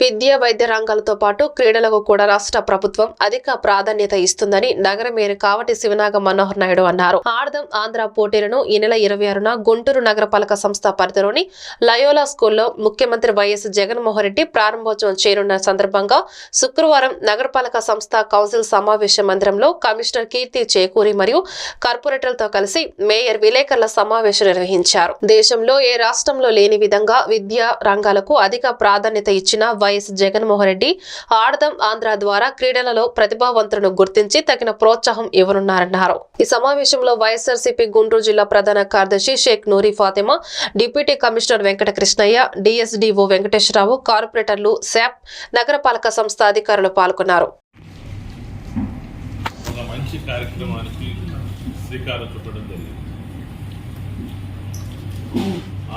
విద్యా వైద్య రంగాలతో పాటు క్రీడలకు కూడా రాష్ట్ర ప్రభుత్వం అధిక ప్రాధాన్యత ఇస్తుందని నగర మేయర్ కావటి శివనాగ మనోహర్ నాయుడు అన్నారు. ఆర్దం ఆంధ్ర పోటీలను ఈ నెల ఇరవై ఆరున గుంటూరు నగరపాలక సంస్థ పరిధిలోని లయోలా స్కూల్లో ముఖ్యమంత్రి వైఎస్ జగన్మోహన్ రెడ్డి ప్రారంభోత్సవం చేయనున్న సందర్భంగా శుక్రవారం నగరపాలక సంస్థ కౌన్సిల్ సమావేశ మందిరంలో కమిషనర్ కీర్తి చేకూరి మరియు కార్పొరేటర్లతో కలిసి మేయర్ విలేకరుల సమావేశం నిర్వహించారు. దేశంలో ఏ రాష్ట్రంలో లేని విధంగా విద్యా రంగాలకు అధిక ప్రాధాన్యత ఇచ్చిన వైఎస్ జగన్మోహన్ రెడ్డి ఆడదాం ఆంధ్ర ద్వారా క్రీడలలో ప్రతిభావంతులను గుర్తించి తగిన ప్రోత్సాహం ఇవ్వనున్నారన్నారు. ఈ సమావేశంలో వైఎస్ఆర్సీపీ గుంటూరు జిల్లా ప్రధాన కార్యదర్శి Shaik Noori Fatima deputy commissioner Venkata Krishnaiah DSDO Venkateswararao కార్పొరేటర్లు శాప్ నగరపాలక సంస్థ అధికారులు పాల్గొన్నారు. మంచి కార్యక్రమానికి శ్రీకారం చుట్టడం జరిగింది.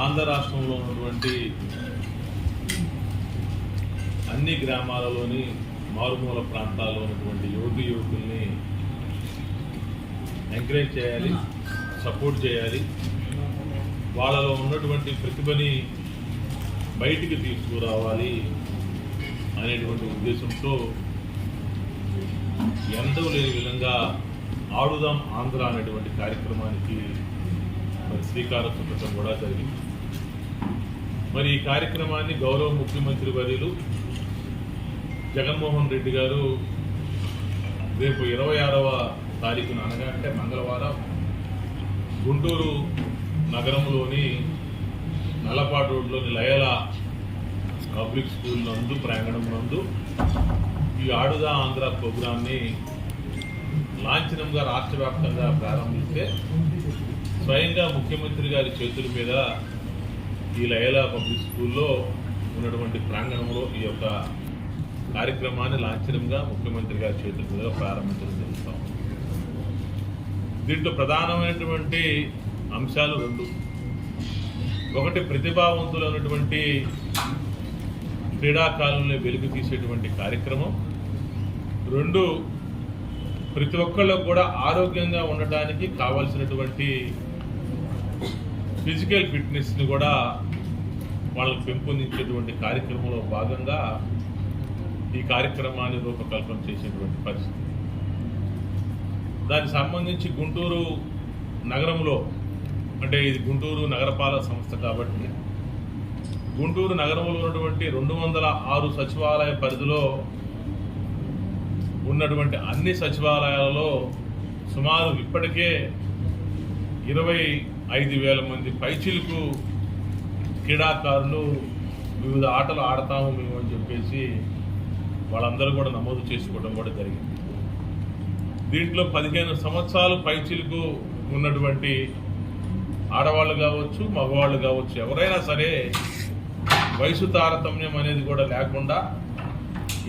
ఆంధ్ర రాష్ట్రంలో ఉన్నటువంటి అన్ని గ్రామాలలోని మారుమూల ప్రాంతాల్లో ఉన్నటువంటి యువతి యువకుల్ని ఎంకరేజ్ చేయాలి సపోర్ట్ చేయాలి. వాళ్ళలో ఉన్నటువంటి ప్రతిభని బయటికి తీసుకురావాలి అనేటువంటి ఉద్దేశంతో ఎంతో లేని విధంగా ఆడుదాం ఆంధ్ర అనేటువంటి కార్యక్రమానికి మరి శ్రీకారం చుట్టడం కూడా జరిగింది. మరి ఈ కార్యక్రమాన్ని గౌరవ ముఖ్యమంత్రి వర్యులు జగన్మోహన్ రెడ్డి గారు రేపు ఇరవై ఆరవ తారీఖున అనగా అంటే మంగళవారం గుంటూరు నగరంలోని నల్లపాటు రోడ్లోని లయల పబ్లిక్ స్కూల్ నందు ప్రాంగణం నందు ఈ ఆడుదా ఆంధ్ర ప్రోగ్రామ్ని లాంఛనంగా రాష్ట్ర వ్యాప్తంగా ప్రారంభిస్తే స్వయంగా ముఖ్యమంత్రి గారి చేతుల మీద ఈ లయల పబ్లిక్ స్కూల్లో ఉన్నటువంటి ప్రాంగణంలో ఈ యొక్క కార్యక్రమాన్ని లాంఛనంగా ముఖ్యమంత్రి గారి చేతుల ప్రారంభించడం జరుగుతాం దీంట్లో ప్రధానమైనటువంటి అంశాలు రెండు. ఒకటి ప్రతిభావంతులైనటువంటి క్రీడాకాలంలో వెలుగు తీసేటువంటి కార్యక్రమం. రెండు ప్రతి ఒక్కళ్ళకు కూడా ఆరోగ్యంగా ఉండటానికి కావాల్సినటువంటి ఫిజికల్ ఫిట్నెస్ని కూడా వాళ్ళకు పెంపొందించేటువంటి కార్యక్రమంలో భాగంగా ఈ కార్యక్రమాన్ని రూపకల్పన చేసేటువంటి పరిస్థితి. దానికి సంబంధించి గుంటూరు నగరంలో అంటే ఇది గుంటూరు నగరపాలక సంస్థ కాబట్టి గుంటూరు నగరంలో ఉన్నటువంటి రెండు వందల ఆరు సచివాలయ పరిధిలో ఉన్నటువంటి అన్ని సచివాలయాలలో సుమారు ఇప్పటికే ఇరవై ఐదు వేల మంది పైచిలకు క్రీడాకారులు వివిధ ఆటలు ఆడతాము మేము అని చెప్పేసి వాళ్ళందరూ కూడా నమోదు చేసుకోవడం కూడా జరిగింది. దీంట్లో పదిహేను సంవత్సరాలు పైచిలకు ఉన్నటువంటి ఆడవాళ్ళు కావచ్చు మగవాళ్ళు కావచ్చు ఎవరైనా సరే వయసు తారతమ్యం అనేది కూడా లేకుండా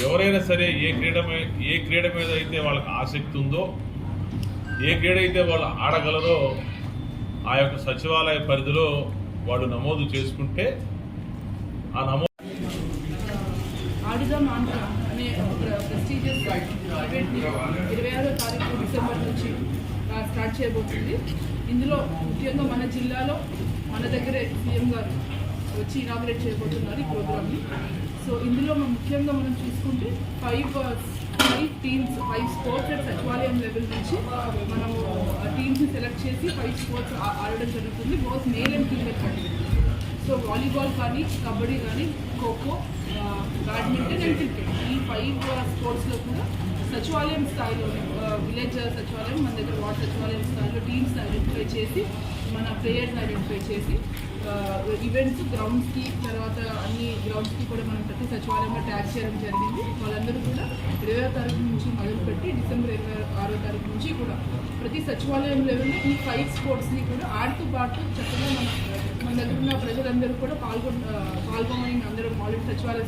ఎవరైనా సరే ఏ క్రీడ ఏ క్రీడ మీద అయితే వాళ్ళకి ఆసక్తి ఉందో ఏ క్రీడ అయితే వాళ్ళు ఆడగలరో ఆ యొక్క సచివాలయ పరిధిలో వాళ్ళు నమోదు చేసుకుంటే ఆ నమోదు ఆడుదాం అనే ఒక ప్రెస్టీజియస్ ఈవెంట్ని ఇరవై ఆరో తారీఖు డిసెంబర్ నుంచి స్టార్ట్ చేయబోతుంది. ఇందులో ముఖ్యంగా మన జిల్లాలో మన దగ్గరే సీఎం గారు వచ్చి ఇనాగ్రేట్ చేయబోతున్నారు ఈ ప్రోగ్రామ్ని సో ఇందులో మనం ముఖ్యంగా మనం చూసుకుంటే five five teams five sports and సచివాలయం లెవెల్ నుంచి మనము టీమ్స్ని సెలెక్ట్ చేసి ఫైవ్ స్పోర్ట్స్ ఆడడం జరుగుతుంది. బోత్ మేల్ అండ్ ఫీమేల్ కంటే సో వాలీబాల్ కానీ కబడ్డీ కానీ ఖోఖో బ్యాడ్మింటన్ అండ్ క్రికెట్. ఈ ఫైవ్ స్పోర్ట్స్లో కూడా సచివాలయం స్థాయిలో విలేజ్ సచివాలయం మన దగ్గర వార్డ్ సచివాలయం స్థాయిలో టీమ్స్ ఐడెంటిఫై చేసి మన ప్లేయర్స్ ఐడెంటిఫై చేసి ఈవెంట్స్ గ్రౌండ్స్కి తర్వాత అన్ని గ్రౌండ్స్కి కూడా మనం ప్రతి సచివాలయంలో ట్యాగ్ చేయడం జరిగింది. వాళ్ళందరూ కూడా ఇరవై తారీఖు నుంచి మొదలుపెట్టి డిసెంబర్ ఇరవై ఆరో తారీఖు నుంచి కూడా ప్రతి సచివాలయం లెవెల్లో ఈ ఫైవ్ స్పోర్ట్స్ని కూడా ఆడుతూ పాటు చక్కగా మన మన దగ్గర ఉన్న ప్రజలందరూ కూడా పాల్గొ పాల్గొనని అందరూ ఆల్రెడీ సచివాలయ